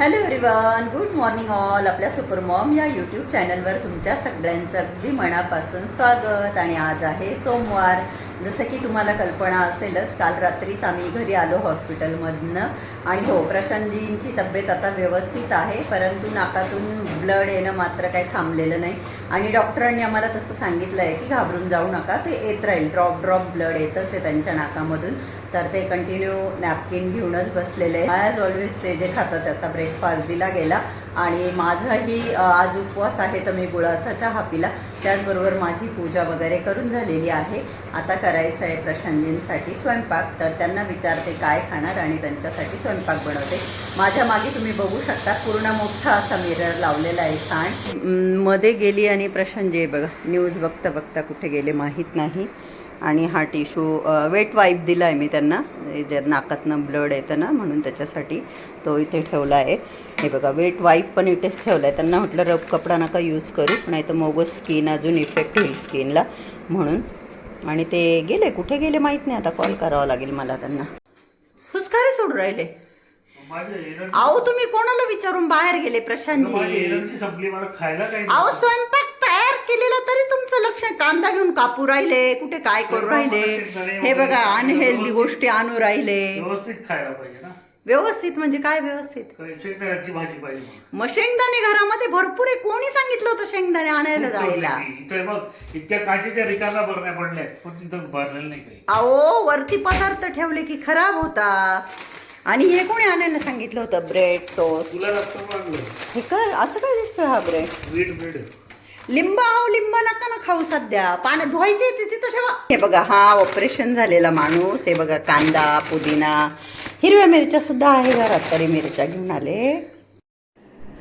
Hello everyone good morning all आपल्या super mom या YouTube चॅनलवर तुमच्या सगळ्यांचं अगदी मनापासून स्वागत. आणि आज आहे सोमवार. जसं की तुम्हाला कल्पना असेलच काल रात्रीच आम्ही घरी आलो हॉस्पिटलमधनं. आणि हो प्रशांतजींची तब्येत आता व्यवस्थित आहे परंतु नाकातून ब्लड येणं मात्र काही थांबलेलं नाही. आणि डॉक्टरांनी आम्हाला तसं सांगितलं आहे की घाबरून जाऊ नका ते येत राहील. ड्रॉप ड्रॉप ब्लड येतच आहे त्यांच्या नाकामधून. तर ते कंटिन्यू नॅपकिन घेऊनच बसलेले. ॲज ऑलवेज ते जे खातं त्याचा ब्रेकफास्ट दिला गेला. आणि माझाही आज उपवास आहे तर मी गुळाचा चहा पिला. त्याचबरोबर माझी पूजा वगैरे करून झालेली आहे. आता करायचं आहे प्रशांजींसाठी स्वयंपाक. तर त्यांना विचारते काय खाणार आणि त्यांच्यासाठी स्वयंपाक बनवते. माझ्या मागे तुम्ही बघू शकता पूर्ण मोठा असा मिरर लावलेला आहे छान. मध्ये गेली आणि प्रशांजी बघा न्यूज बघता बघता कुठे गेले माहीत नाही. आणि हा टिशू वेट वाईप दिला आहे मी त्यांना. जे नाकातनं ब्लड येतं ना म्हणून त्याच्यासाठी तो इथे ठेवला आहे हे बघा वेट वाईप पण इथेच ठेवला आहे त्यांना म्हटलं रब कपडा नका यूज करू नाही तर मग स्किन अजून इफेक्ट होईल स्किनला म्हणून. आणि ते गेले. कुठे गेले माहीत नाही. आता कॉल करावा लागेल मला त्यांना. हुसकारे सोडून राहिले. अहो तुम्ही कोणाला विचारून बाहेर गेले प्रशांतजी? अहो स्वयंपाक केलेला तरी तुमचं लक्ष कांदा घेऊन कापू राहिले कुठे काय करू राहिले. हे बघा अनहेल्दी गोष्टी आणू राहिले. व्यवस्थित खायला पाहिजे ना. व्यवस्थित म्हणजे काय व्यवस्थित? काही शेंगदाण्याची भाजी पाहिजे मला. मग शेंगदाणे घरामध्ये भरपूर आहे. कोणी सांगितलं होतं शेंगदाणे आणायला जायला? इथे बघ इतक्या काचेच्या रिकाम्या भरण्या पडल्या पण तिथं भरलेलं नाही काही. अहो वरती पदार्थ ठेवले की खराब होतात आणि हे कोणी आणायला सांगितलं होतं? Bread toast. तुला हे काय असं काय दिसतोय हा ब्रेड? वीट बीड लिंब आहो लिंब नका ना खाऊ सध्या. पाण्यात धुवायचे ते तिथं ठेवा. हे बघा हा ऑपरेशन झालेला माणूस. हे बघा कांदा पुदिना हिरव्या मिरच्या सुद्धा आहे घरात. तरी मिरच्या घेऊन आले.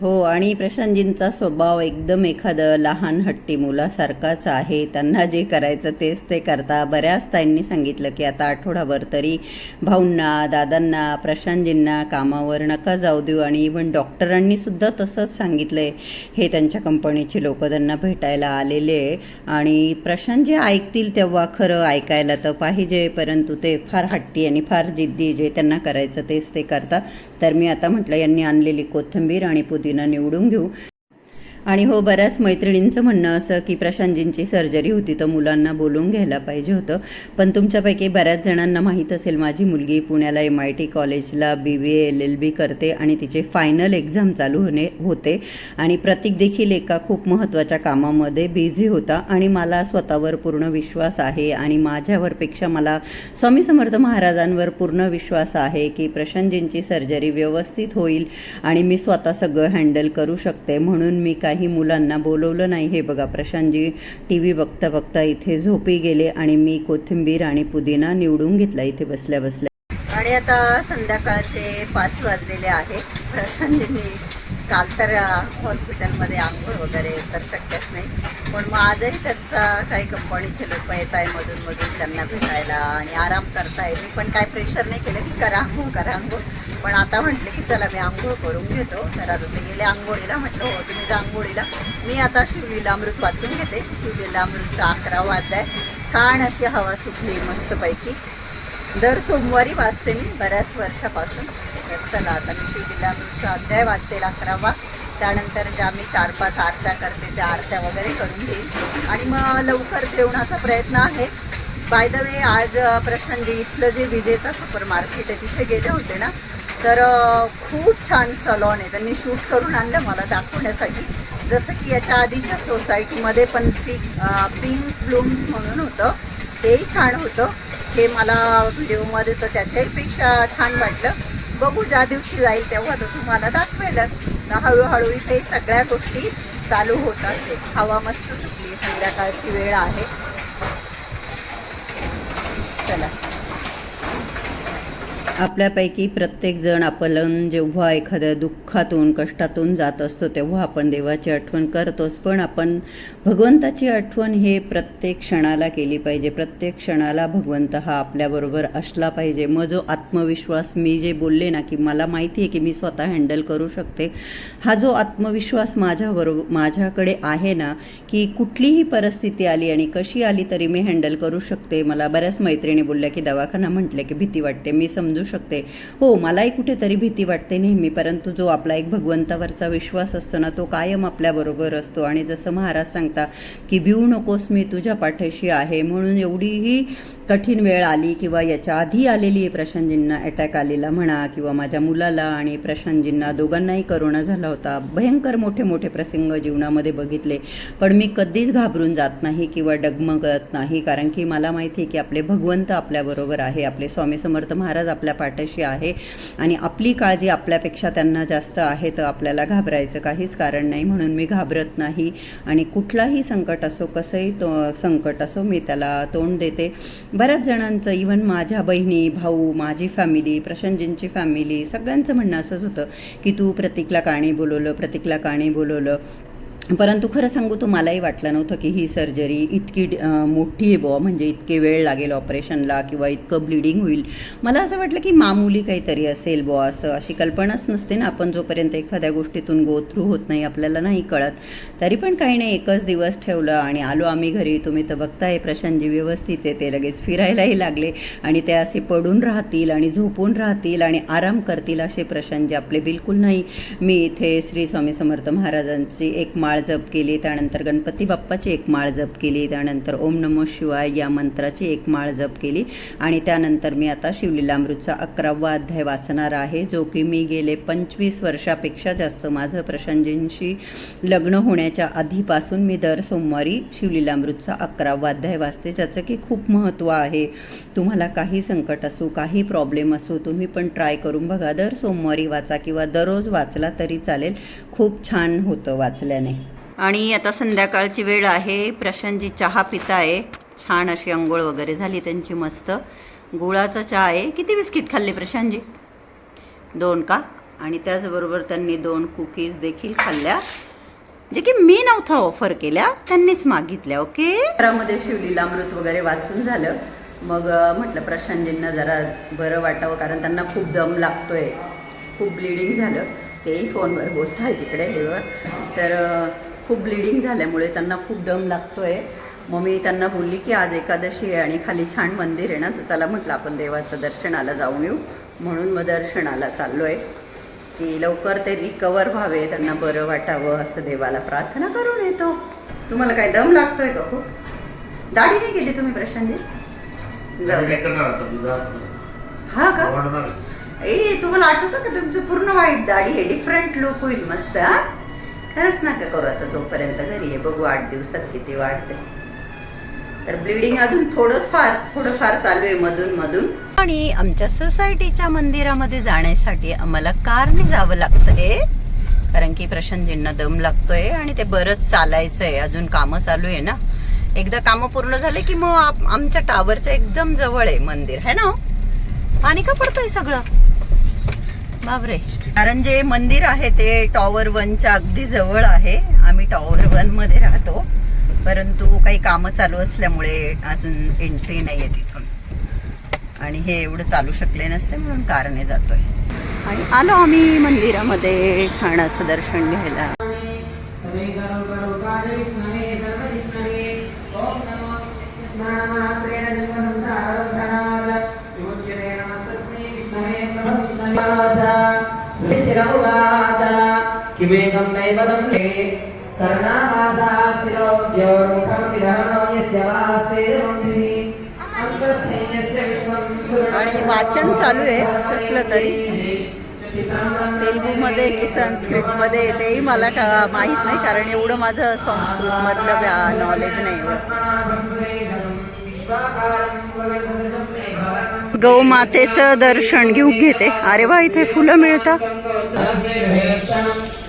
हो आणि प्रशांतजींचा स्वभाव एकदम एखादं लहान हट्टी मुलासारखाच आहे. त्यांना जे करायचं तेच ते करता. बऱ्याच ताईंनी सांगितलं की आता आठवडाभर तरी भाऊंना दादांना प्रशांतजींना कामावर नका जाऊ देऊ. आणि इवन डॉक्टरांनी सुद्धा तसंच सांगितलं आहे हे त्यांच्या कंपनीचे लोक त्यांना भेटायला आलेले आहे. आणि प्रशांत जे ऐकतील तेव्हा खरं ऐकायला तर पाहिजे परंतु ते फार हट्टी आणि फार जिद्दी जे त्यांना करायचं तेच ते करता. तर मी आता म्हटलं यांनी आणलेली कोथिंबीर आणि पुदिना निवडून घेऊ. आणि हो बऱ्याच मैत्रिणींचं म्हणणं असं की प्रशांतजींची सर्जरी होती तर मुलांना बोलून घ्यायला पाहिजे होतं. पण तुमच्यापैकी बऱ्याच जणांना माहीत असेल माझी मुलगी पुण्याला एम आय टी कॉलेजला बी बी एल एल बी करते आणि तिचे फायनल एक्झाम चालू होणे होते. आणि प्रतीक देखील एका खूप महत्त्वाच्या कामामध्ये बिझी होता आणि मला स्वतःवर पूर्ण विश्वास आहे आणि माझ्यावरपेक्षा मला स्वामी समर्थ महाराजांवर पूर्ण विश्वास आहे की प्रशांतजींची सर्जरी व्यवस्थित होईल आणि मी स्वतः सगळं हँडल करू शकते. म्हणून मी काही मुलांना बोलवलं नाही. हे बघा प्रशांतजी टी व्ही बघता बघता इथे झोपी गेले आणि मी कोथिंबीर आणि पुदिना निवडून घेतला इथे बसल्या बसल्या. आणि आता संध्याकाळचे पाच वाजलेले आहे. प्रशांतजींनी काल तर हॉस्पिटलमध्ये आंघोळ वगैरे तर शक्यच नाही. पण मग आजही त्यांचा काही कंपनीचे लोक येत आहे मधून मधून त्यांना भेटायला आणि आराम करताय. मी पण काय प्रेशर नाही केलं की करा आंघोळ करा आंघोळ. पण आता म्हटले की चला मी आंघोळ करून घेतो. तर आता ते गेले आंघोळीला म्हटलं हो तुम्ही जा आंघोळीला. मी आता शिवलीला अमृत वाचून घेते. शिवलीला अमृतचा अकरावा अध्याय छान अशी हवा सुटली मस्तपैकी. दर सोमवारी वाचते मी बऱ्याच वर्षापासून. तर चला आता मी शिवलीला अमृतचा अध्याय वाचेल अकरावा. त्यानंतर ज्या मी चार पाच आरत्या करते त्या आरत्या वगैरे करून घेईल. आणि मग लवकर जेवणाचा प्रयत्न आहे. बाय द वे आज अ, प्रशांतजी इथलं जे विजेता सुपर मार्केट आहे तिथे गेले होते ना? तर खूप छान सलॉन आहे. त्यांनी शूट करून आणलं मला दाखवण्यासाठी. जसं की याच्या आधीच्या सोसायटीमध्ये पण पिंक पिंक ब्लूम्स म्हणून होतं. तेही छान होतं. हे मला व्हिडिओमध्ये तर त्याच्याहीपेक्षा छान वाटलं. बघू ज्या दिवशी जाईल तेव्हा तर तुम्हाला दाखवेलच. हळूहळू इथे सगळ्या गोष्टी चालू होताच आहे हवा मस्त सुटली संध्याकाळची वेळ आहे. चला. आपल्यापैकी प्रत्येकजण आपण जेव्हा एखाद्या दुःखातून कष्टातून जात असतो तेव्हा आपण देवाची आठवण करतोच. पण आपण भगवंताची आठवण हे प्रत्येक क्षणाला केली पाहिजे. प्रत्येक क्षणाला भगवंत हा आपल्याबरोबर असला पाहिजे. मग जो आत्मविश्वास मी जे बोलले ना की मला माहिती आहे की मी स्वतः हँडल करू शकते हा जो आत्मविश्वास माझ्याबरोबर माझ्याकडे आहे ना की कुठलीही परिस्थिती आली आणि कशी आली तरी मी हँडल करू शकते. मला बऱ्याच मैत्रिणी बोलल्या की दवाखाना म्हटलं की भीती वाटते. मी समजू शकते. हो मलाही कुठेतरी भीती वाटते नेहमी परंतु जो आपला एक भगवंतावरचा विश्वास असतो ना तो कायम आपल्याबरोबर असतो. आणि जसं महाराज सांगता की भिऊ नकोस मी तुझ्या पाठीशी आहे. म्हणून एवढीही कठीण वेळ आली किंवा याच्या आधी आलेली आहे प्रशांतजींना अटॅक आलेला म्हणा किंवा माझ्या मुलाला आणि प्रशांतजींना दोघांनाही करोना झाला होता. भयंकर मोठे मोठे प्रसंग जीवनामध्ये बघितले. पण मी कधीच घाबरून जात नाही किंवा डगमगत नाही. कारण की मला माहिती आहे की आपले भगवंत आपल्याबरोबर आहे. आपले स्वामी समर्थ महाराज आपल्या पाठीशी आहे. आणि आपली काळजी आपल्यापेक्षा त्यांना जास्त आहे तर आपल्याला घाबरायचं काहीच कारण नाही. म्हणून मी घाबरत नाही. आणि कुठलाही संकट असो कसंही तो संकट असो मी त्याला तोंड देते. बऱ्याच जणांचं इवन माझ्या बहिणी भाऊ माझी फॅमिली प्रशांतजींची फॅमिली सगळ्यांचं म्हणणं असंच होतं की तू प्रतीकला काणी बोलवलं प्रतीकला काणी बोलवलं. परंतु खरं सांगू तुम्हालाही वाटलं नव्हतं की ही सर्जरी इतकी मोठी आहे बुवा. म्हणजे इतके वेळ लागेल ऑपरेशनला किंवा इतकं ब्लिडिंग होईल. मला असं वाटलं की मामूली काहीतरी असेल बुवा असं. अशी कल्पनाच नसते ना. आपण जोपर्यंत एखाद्या गोष्टीतून गो थ्रू होत नाही आपल्याला नाही कळत. तरी पण काही नाही. एकच दिवस ठेवलं आणि आलो आम्ही घरी. तुम्ही तर बघताय प्रशांतजी व्यवस्थित आहे ते लगेच फिरायलाही लागले. आणि ते असे पडून राहतील आणि झोपून राहतील आणि आराम करतील असे प्रशांतजी. आपले बिलकुल नाही. मी इथे श्री स्वामी समर्थ महाराजांची एक माळ जप केली त्यानंतर गणपती बाप्पाची एक माळ जप केली त्यानंतर ओम नमो शिवाय या मंत्राची एक माळ जप केली. आणि त्यानंतर मी आता शिवलीलामृतचा अकरावा अध्याय वाचणार आहे जो की मी गेले पंचवीस वर्षापेक्षा जास्त माझं प्रशांतजींशी लग्न होण्याच्या आधीपासून मी दर सोमवारी शिवलीलामृतचा अकरावा अध्याय वाचते ज्याचं की खूप महत्त्व आहे. तुम्हाला काही संकट असो काही प्रॉब्लेम असो तुम्ही पण ट्राय करून बघा. दर सोमवारी वाचा किंवा दररोज वाचला तरी चालेल. खूप छान होतं वाचल्याने. आणि आता संध्याकाळची वेळ आहे. प्रशांतजी चहा पिताय. छान अशी अंघोळ वगैरे झाली त्यांची मस्त. गुळाचा चहा आहे. किती बिस्किट खाल्ले प्रशांतजी? दोन का? आणि त्याचबरोबर त्यांनी दोन कुकीज देखील खाल्ल्या. जे की मी नव्हता ऑफर केल्या त्यांनीच मागितल्या ओके घरामध्ये शिवलीलामृत वगैरे वाचून झालं. मग म्हटलं प्रशांतजींना जरा बरं वाटावं कारण त्यांना खूप दम लागतोय. खूप ब्लिडिंग झालं. तेही फोनवर बोलत आहे तिकडे हे. तर खूप ब्लिडिंग झाल्यामुळे त्यांना खूप दम लागतोय. मग मी त्यांना बोलली की आज एकादशी आहे आणि खाली छान मंदिर आहे ना तर चला म्हटलं आपण देवाचं दर्शनाला जाऊन येऊ. म्हणून मग दर्शनाला चाललो आहे की लवकर ते रिकवर व्हावे त्यांना बरं वाटावं असं देवाला प्रार्थना करून येतो. तुम्हाला काय दम लागतोय का खूप? दाढी नाही केली तुम्ही प्रशांतजी? जाऊ हे दे. हा का. ए तुम्हाला आठवतं का तुमचं पूर्ण वाईट दाढी आहे? डिफरंट लुक होईल मस्त हा? खरंच नका करू आता तोपर्यंत घरी आहे. बघू आठ दिवसात किती वाढते. तर ब्लिडिंग अजून थोडं फार थोडं फार चालू आहे मधून मधून. आणि आमच्या सोसायटीच्या मंदिरामध्ये जाण्यासाठी आम्हाला कारने जावं लागतंय कारण की प्रशांतजींना दम लागतोय आणि ते बरंच चालायचं आहे अजून कामं चालू आहे ना. एकदा कामं पूर्ण झाले की मग आमच्या टावरचं एकदम जवळ आहे मंदिर है ना? पाणी का पडतंय सगळं? बापरे. कारण जे मंदिर आहे ते टॉवर वनच्या अगदी जवळ आहे. आम्ही टॉवर वनमध्ये राहतो. परंतु काही कामं चालू असल्यामुळे अजून एंट्री नाही आहे तिथून. आणि हे एवढं चालू शकले नसते म्हणून कारने जातोय. आणि आलो आम्ही मंदिरामध्ये छान असं दर्शन घ्यायला. किमेकं नैवदं ले कर्णामासा शिरोद्योर्मुखं विधरणो यस्य वास्ते मन्दिः अन्तस्थैन्यस्य आणि वाचन चालू आहे कसलं तरी। तेलुगूमध्ये की संस्कृतमध्ये तेही मला का माहीत नाही कारण एवढं माझं संस्कृतमधलं नॉलेज नाही गौमातेचं दर्शन घेऊ घेते. अरे वा इथे फुलं मिळतात.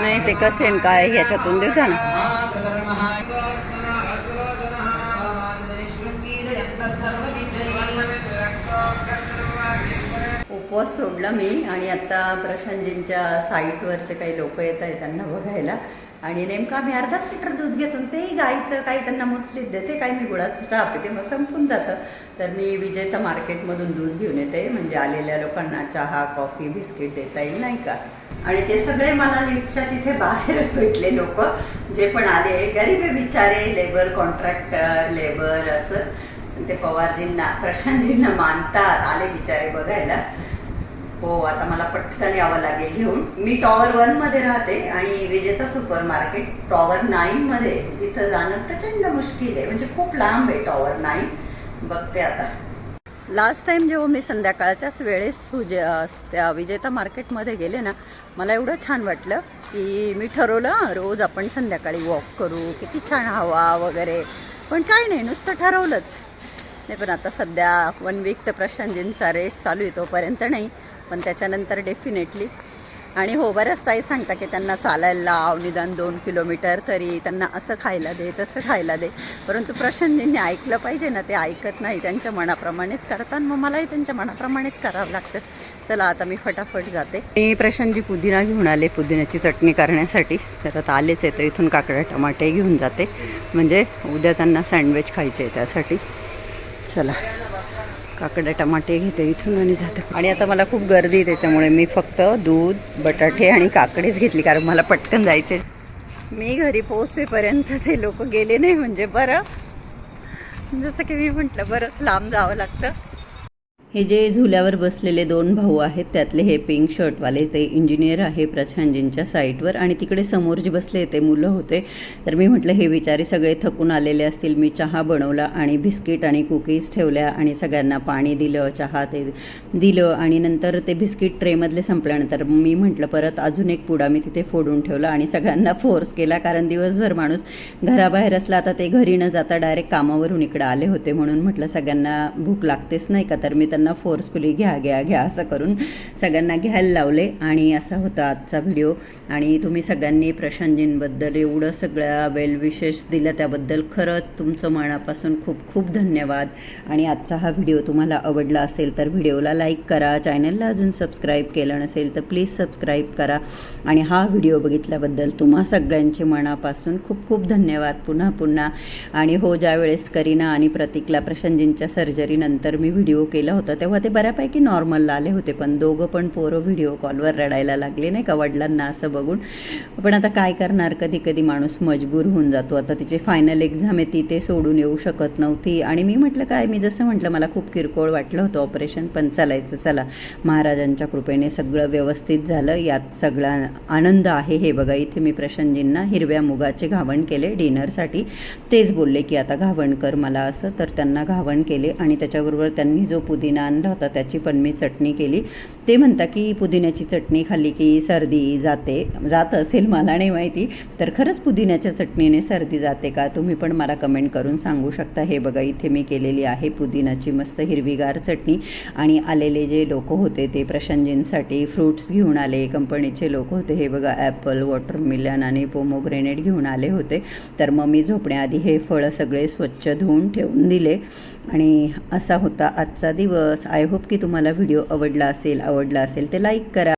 नाही ते कसे काय ह्याच्यातून देता ना. उपवास सोडला मी आणि आता प्रशांतजींच्या साईटवरचे काही लोक येत आहेत त्यांना बघायला. आणि नेमकं आम्ही अर्धाच लिटर दूध घेतो तेही गाईचं काही त्यांना मुसलीत देते काही मी गुळाचं चहा पिते मग संपून जातं. तर मी विजेता मार्केटमधून दूध घेऊन येते म्हणजे आलेल्या लोकांना चहा कॉफी बिस्किट देता येईल नाही का? आणि ते सगळे मला लिफ्टच्या तिथे बाहेर भेटले लोक जे पण आले गरीब बिचारे लेबर कॉन्ट्रॅक्टर लेबर असं. ते पवारजींना प्रशांतजींना मानतात आले बिचारे बघायला. हो आता मला पटकन यावं लागेल घेऊन. मी टॉवर वनमध्ये राहते आणि विजेता सुपर मार्केट टॉवर नाईनमध्ये जिथं जाणं प्रचंड मुश्किल आहे. म्हणजे खूप लांब आहे टॉवर नाईन. बघते आता. लास्ट टाईम जेव्हा मी संध्याकाळच्याच वेळेस सुजे त्या विजेता मार्केटमध्ये गेले ना मला एवढं छान वाटलं की मी ठरवलं रोज आपण संध्याकाळी वॉक करू. किती छान हवा वगैरे. पण काय नाही नुसतं ठरवलंच. नाही पण आता सध्या वन वीक तर प्रशांतजींचा रेस चालू आहे तोपर्यंत नाही. पण त्याच्यानंतर डेफिनेटली आणि हो बऱ्याच ताई सांगता की त्यांना चालायला लाव निदान दोन किलोमीटर तरी त्यांना असं खायला दे तसं खायला दे. परंतु प्रशांतजींनी ऐकलं पाहिजे ना ते ऐकत नाही. त्यांच्या मनाप्रमाणेच करतात. मग मलाही त्यांच्या मनाप्रमाणेच करावं लागतं. चला आता मी फटाफट जाते. मी प्रशांतजी पुदिना घेऊन आले पुदिन्याची चटणी करण्यासाठी. तर आता आलेच येतं इथून काकड्या टमाटे घेऊन जाते. म्हणजे उद्या त्यांना सँडविच खायचे आहे त्यासाठी. चला. काकडे टमाटे घेते इथून आणि जाते. आणि आता मला खूप गर्दी आहे त्याच्यामुळे मी फक्त दूध बटाटे आणि काकडेच घेतली कारण मला पटकन जायचे मी घरी पोहोचेपर्यंत ते लोक गेले नाही म्हणजे बरं. जसं की मी म्हटलं बरंच लांब जावं लागतं. हे जे झुल्यावर बसलेले दोन भाऊ आहेत त्यातले हे पिंक शर्टवाले ते इंजिनियर आहे प्रशांतजींच्या साईटवर आणि तिकडे समोर जे बसले ते मुलं होते. तर मी म्हटलं हे विचारे सगळे थकून आलेले असतील. मी चहा बनवला आणि बिस्किट आणि कुकीज ठेवल्या आणि सगळ्यांना पाणी दिलं चहा ते दिलं आणि नंतर ते बिस्किट ट्रेमधले संपल्यानंतर मी म्हटलं परत अजून एक पुडा मी तिथे फोडून ठेवला आणि सगळ्यांना फोर्स केला कारण दिवसभर माणूस घराबाहेर असला आता ते घरी न जाता डायरेक्ट कामावरून इकडं आले होते म्हणून म्हटलं सगळ्यांना भूक लागतेच नाही का? तर मी त्यांना फोर्सफुली घ्या घ्या घ्या असं करून सगळ्यांना घ्यायला लावले आणि असा होता आजचा व्हिडिओ आणि तुम्ही सगळ्यांनी प्रशांतजींबद्दल एवढं सगळ्या वेल विशेष दिलं त्याबद्दल खरंच तुमचं मनापासून खूप खूप धन्यवाद. आणि आजचा हा व्हिडिओ तुम्हाला आवडला असेल तर व्हिडिओला लाईक करा चॅनलला अजून सबस्क्राईब केलं नसेल तर प्लीज सबस्क्राईब करा. आणि हा व्हिडिओ बघितल्याबद्दल तुम्हा सगळ्यांचे मनापासून खूप खूप धन्यवाद. पुन्हा पुन्हा. आणि हो ज्यावेळेस करीना आणि प्रतीकला प्रशांतजींच्या सर्जरीनंतर मी व्हिडिओ केला होता तेव्हा ते बऱ्यापैकी नॉर्मल आले होते पण दोघं पण पोरं व्हिडिओ कॉलवर रडायला लागले नाही का? वडिलांना असं बघून. पण आता काय करणार? कधी कधी माणूस मजबूर होऊन जातो. आता तिची फायनल एक्झाम आहे ती ते सोडून येऊ शकत नव्हती. आणि मी म्हटलं काय? मी जसं म्हटलं मला खूप किरकोळ वाटलं होतं ऑपरेशन पण चालायचं चला. महाराजांच्या कृपेने सगळं व्यवस्थित झालं. यात सगळा आनंद आहे. हे बघा इथे मी प्रशांतजींना हिरव्या मुगाचे घावण केले डिनरसाठी. तेच बोलले की आता घावण कर मला असं. तर त्यांना घावण केले आणि त्याच्याबरोबर त्यांनी जो पुदिना आणला होता त्याची पण मी चटणी केली. ते म्हणता की पुदिन्याची चटणी खाल्ली की सर्दी जाते जात असेल मला नाही माहिती तर खरंच पुदिन्याच्या चटणीने सर्दी जाते का? तुम्ही पण मला कमेंट करून सांगू शकता. हे बघा इथे मी केलेली आहे पुदिनाची मस्त हिरवीगार चटणी आणि आलेले जे लोक होते ते प्रशांतजींसाठी फ्रूट्स घेऊन आले. कंपनीचे लोक होते हे बघा ॲपल वॉटरमिलन आणि पोमोग्रेनेट घेऊन आले होते. तर मग मी झोपण्याआधी हे फळं सगळे स्वच्छ धुवून ठेवून दिले. आणि असा होता आजचा दिवस. आय होप की तुम्हाला व्हिडिओ आवडला असेल आवडला असेल ते लाईक करा.